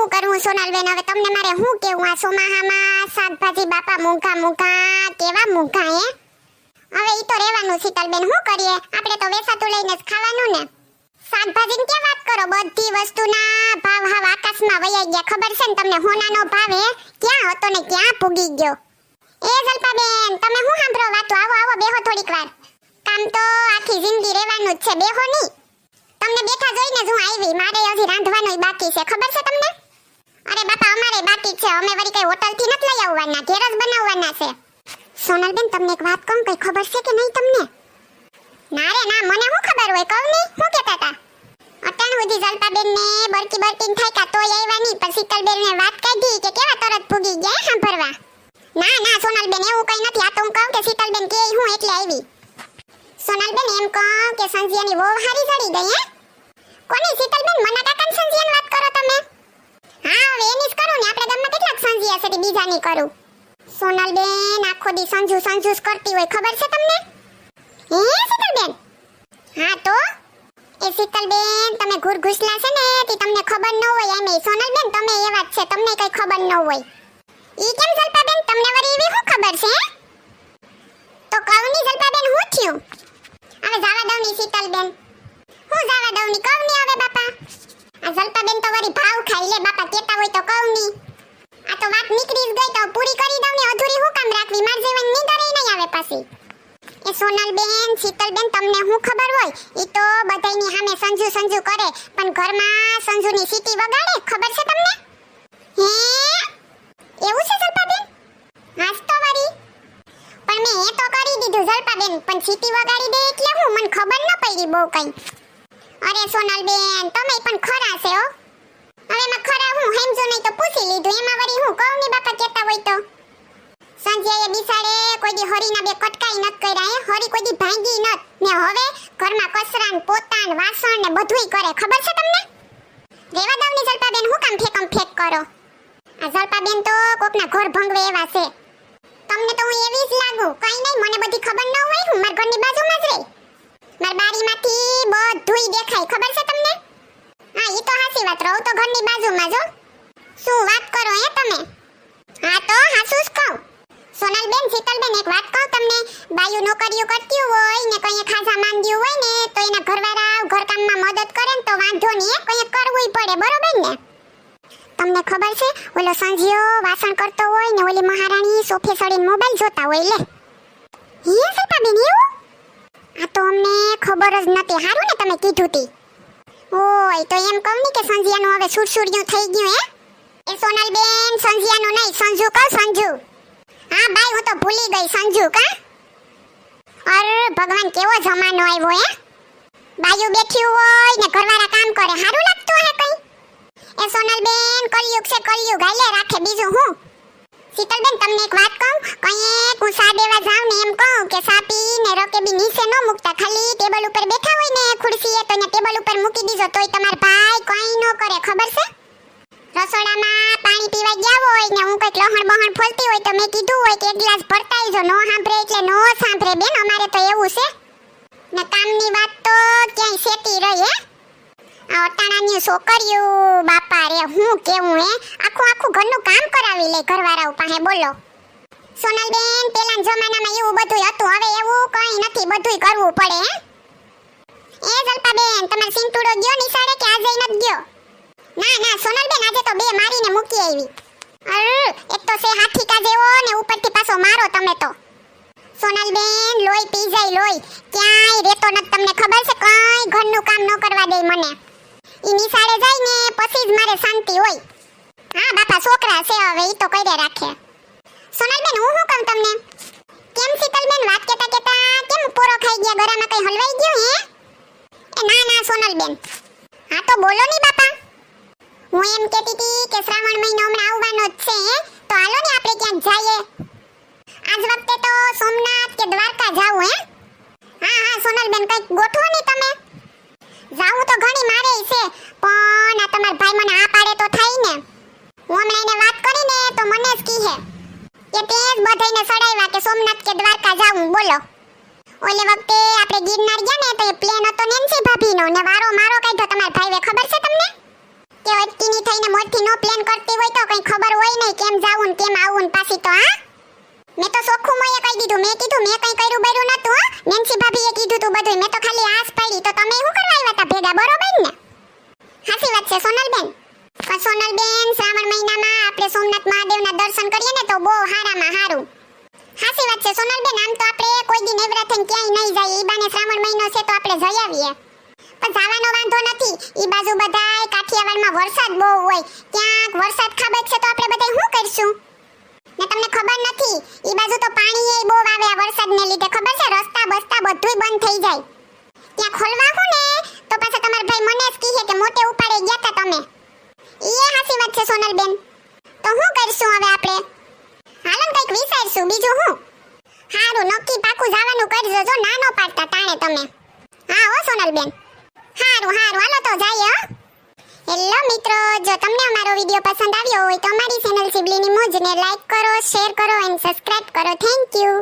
હું કરવું સોનલબેન? હવે તમને મારે શું કેવું? આ સોમાહામાં શાકભાજી બાપા મૂંઘા મૂંઘા કેવા મૂંઘા હે? હવે ઈ તો રહેવાનું શીતલબેન શું કરીએ? આપણે તો વેસાતું લઈને જ ખાવાનું ને. શાકભાજીની કે વાત કરો? બધી વસ્તુના ભાવ હાવ આકાશમાં વૈયા ગયા. ખબર છે ને તમને? હોનાનો ભાવ હે? ક્યાં હતો ને ક્યાં પૂગી ગયો? એ જલપાબેન, તમે શું સાંભળો? વાતો આવો આવો, બેહો થોડીક વાર. કામ તો આખી જિંદગી રહેવાનું જ છે. બેહો નહીં. તમને બેઠા જોઈને જ હું આવી. મારે હજી રાંધવાનું બાકી છે. ખબર છે તમને? અરે બાપા, અમારે બાકી છે. અમે વળી કઈ હોટલથી નથી લઈ આવવાના, ઘેર જ બનાવવાના છે. સોનલબેન, તમને એક વાત કહું, કઈ ખબર છે કે નહીં તમને? ના રે, ના, મને શું ખબર હોય? કહું નહીં? શું કહેતા હતા? અટાણ સુધી જલપાબેન ને બરકી બરકી થાય કા તોય આવ્યા નહીં, પણ શીતલબેન ને વાત કાઢી કે કેવા તરત પૂગી ગયા સાંભળવા? ના ના, સોનલબેન, એવું કઈ નથી. આ તો હું કહું કે શીતલબેન કે હું એટલે આવી. સોનલબેન, એમ કહું કે સંજિયાની વહુ હારી જડી ગઈ, હે? કોની શીતલબેન મના કાકાની સંજિયાની વાત કરો તમે હા હવે એની જ કરું ને આપણે ગામમાં કેટલાક સંજિયા કરું. સોનલ બેન આખો દી સંજુ સંજુ કરતી હોય, ખબર છે તમને? હે, શીતલબેન? હા તો? એ શીતલબેન, તમે ઘુર ઘુસલા છે ને, તે તમને ખબર ન હોય એમ સોનલબેન, તમે એવા જ છે, તમને કઈ ખબર ન હોય. ઈ કેમ જલપાબેન, તમને વરી એવી શું ખબર છે તો કવની જલપાબેન, હું થયું? હવે જાવા દઉં ની શીતલબેન. હું જાવા દઉં ની કવની હવે બાપા. આ જલપાબેન તો વરી ભાવ ખાઈ લે, બાપા કેતા હોય તો કવની આ તો વાત નીકળી જ ગઈ તો પૂરી કરી દઉં ને અધૂરી હું કામ રાખવી માર જીવન નીંદર નહીં આવે પાછી એ સોનલબેન શીતલબેન, તમને હું ખબર હોય, ઈ તો બધાયની સામે સંજુ સંજુ કરે, પણ ઘરમાં સંજુની સીટી વગાડે, ખબર છે તમને? હે? એવું છે જલપાબેન? હાસ તો વળી પણ મેં એ તો કરી દીધું જલપાબેન, પણ સીટી વગાડી દે એટલે હું, મને ખબર ન પડી બહુ કઈ. અરે સોનલબેન, તમે પણ ખરા છે હો. હવે એમાં ખરા હું હેમજો નહીં તો પૂછી લીધું, એમાં વળી હું કહું ની બાપા કહેતા હોય તો? સંજયએ બિસાડે, કોઈ દી હરીના બે કટકાઈ નત કર્યા હે, હરી કોઈ દી ભાંગી નત ને હવે ઘરમાં કચરા ને પોતા વાસણ ને બધુંય કરે. ખબર છે તમને? રેવા દાવની જલપાબેન, હું કામ ફેકમ ફેક કરો? આ જલપાબેન તો કોકના ઘર ભંગવે એવા છે. તમને તો હું એવી જ લાગુ. કઈ નહીં, મને બધી ખબર ન હોય હું મારા ઘરની બાજુમાં જ રહી. મારી બારીમાંથી બધુંય દેખાય. ખબર છે તમને? હા, ઈ તો હાસી વાત. રહું તો ઘરની બાજુમાં જો શું વાત કરો હે તમે? હા, તો હાસું જ કહું. સોનલબેન, શીતલબેન, એક વાત કહું તમને, બાયુ નોકરીઓ કરતી હોય ને કઈ ખાસા માંગ્યું હોય ને, તો એના ઘરવાળા ઘરકામમાં મદદ કરે ને તો વાંધો નહીં કંઈ કરવું પડે, બરોબર ને? તમને ખબર છે, ઓલો સંજીયો વાસણ કરતો હોય ને ઓલી મહારાણી સોફે સડીને મોબાઈલ જોતા હોય, લે. હે શિલ્પાબેન એવું? આ તો અમને ખબર જ નથી હારું ને તમે કીધું તી. ઓય, તો એમ કહું ને કે સંજિયાનું હવે સુરસુરિયું થઈ ગયું, હે? એ સોનલબેન, સંજિયાનું નહીં, સંજુ કહો, સંજુ. ભાઈ, હું તો ભૂલી ગઈ, સંજુ કા? અરે, ભગવાન, કેવો જમાનો આવ્યો, હે? બાયુ બેઠી હોય ને ઘરવાળા કામ કરે, હારું લાગતું હે કઈ? એ સોનલબેન, કળિયુગ છે, કળિયુગ, હાલે, રાખે બીજું હું? શીતલબેન, તમને એક વાત કહું? કઈ હું સા દેવા જાઉં ને એમ કહું કે સાતી ને રોકે રકેબી નીચે ન મૂકતા, ખાલી ટેબલ ઉપર બેઠા હોય ને ખુરશીએ તો ટેબલ ઉપર મૂકી દીજો તોય તમાર ભાઈ કઈ ન કરે, ખબર છે? રસોડામાં પીવા ગયા હોય ને હું કંઈક લહણ બહણ ફોલતી હોય તો મેં કીધું હોય કે એક ગ્લાસ ભરતાઈ જો નો સાંભળે એટલે નો સાંભળે. બેન, અમારે તો એવું છે. ને કામની વાત તો ક્યાંય સેટી રહી, હે? આ અટાણાની છોકરીઓ, બાપા રે, હું કેવું, હે? આખું આખું ઘરનું કામ કરાવી લે ઘરવાળાઓ પાસે, બોલો. સોનલબેન પેલા જમાનામાં એવું બધું હતું. હવે એવું કઈ નથી. બધુંય કરવું પડે, હે? એ જલપાબેન, તમાર સિંતુડો ગયો નિશાળે કે આજે નથી ગયો? ના ના, સોનલબેન, આજે તો બે મારીને મૂકી આવી અર એક તો સે હાથી જેવો ને ઉપરથી પાછો મારો તમે તો. સોનલબેન, લોહી પી જાય લોહી. ક્યાંય રહેતો નથી તમને ખબર છે? કઈ ઘરનું કામ ન કરવા દે મને. ઈ નિશાળે જાય ને પછી જ મારે શાંતિ હોય. હા, બાપા, છોકરા છે હવે, ઈ તો કરે રાખે. સોનલબેન, હું શું કહું તમને? કેમ શીતલબેન, વાત કેતા કેતા કેમ પોરો ખાઈ ગયા? ગરામાં કઈ હલવાઈ ગયું હે? એ ના ના, સોનલબેન. હા, તો બોલો ની હું એમ કહેતી હતી કે શ્રાવણ મહિનો હમણાં આવવાનો જ છે તો હાલો ને આપણે ક્યાંક જઈએ. આજ વખતે તો સોમનાથ કે દ્વારકા જાવું હે? હા હા, સોનલબેન, કંઈક ગોઠવો ને તમે. જાવું તો ઘણી મારે છે, પણ આ તમાર ભાઈ મને આ પાડે તો થાય ને. હું હમણાં એને વાત કરીને તો મને જ કહે કે તે જ બધાઈને સડાવ્યા કે સોમનાથ કે દ્વારકા જાવું બોલો. ઓલે વખતે આપણે ગિરનાર ગયા ને તો એ પ્લેન હતો નેન્સી ભાભીનો, ને વારો મારો કાઢ્યો, તમારા ભાઈએ ખબર છે તમને? કે મોટથી નો પ્લાન કરતી હોય તો કઈ ખબર હોય નહીં કેમ જાવું ને કેમ આવું ને પાછી તો, હા? મે તો સોખું મોયે કહી દીધું. મે કીધું, મે કઈ કર્યું બર્યું નતું હા? નેન્સી ભાભીએ કીધું તું બધું મે તો ખાલી આસ પાડી. તો તમે શું કરવા આવ્યા હતા ભેગા? બરોબર ને? હાસી વાત છે, સોનલબેન. પણ સોનલબેન, શ્રાવણ મહિનામાં આપણે સોમનાથ મહાદેવના દર્શન કરીએ ને તો બહુ હારામાં હારું. હાસી વાત છે, સોનલબેન. આમ તો આપણે કોઈ દી નેવરા થઈને ક્યાંય નહીં જઈએ. ઈ બાને શ્રાવણ મહિનો છે તો આપણે જઈ આવીએ. પણ જવાનો વાંધો નથી. ઈ બાજુ બધાય કાઠિયાવાડમાં વરસાદ બહુ હોય. ક્યાંક વરસાદ ખાબકશે તો આપણે બધાય શું કરશું? ને તમને ખબર નથી, ઈ બાજુ તો પાણી એ બહુ આવે આ વરસાદને લીધે. ખબર છે? રસ્તા બસ્તા બધુંય બંધ થઈ જાય. ત્યાં ખોલવા હું ને, તો પાછા તમારા ભાઈ મને જ કહે કે મોટે ઉપાડે ગયા હતા તમે. ઈ હાસી વાત છે, સોનલબેન. તો શું કરશું હવે આપણે? હાલો ને કંઈક વિચારશું. બીજું હું હારું, નક્કી પાકું જવાનું કરજો. જો નાનો પાડતા, તાણે તમે. હા, હો, સોનલબેન. હારું હારું હાલો તો જઈએ હેલો મિત્રો, જો તમને અમારો વીડિયો પસંદ આવ્યો હોય તો અમારી ચેનલ સિબલીની મોજને લાઈક કરો, શેર કરો એન્ડ સબસ્ક્રાઇબ કરો. Thank you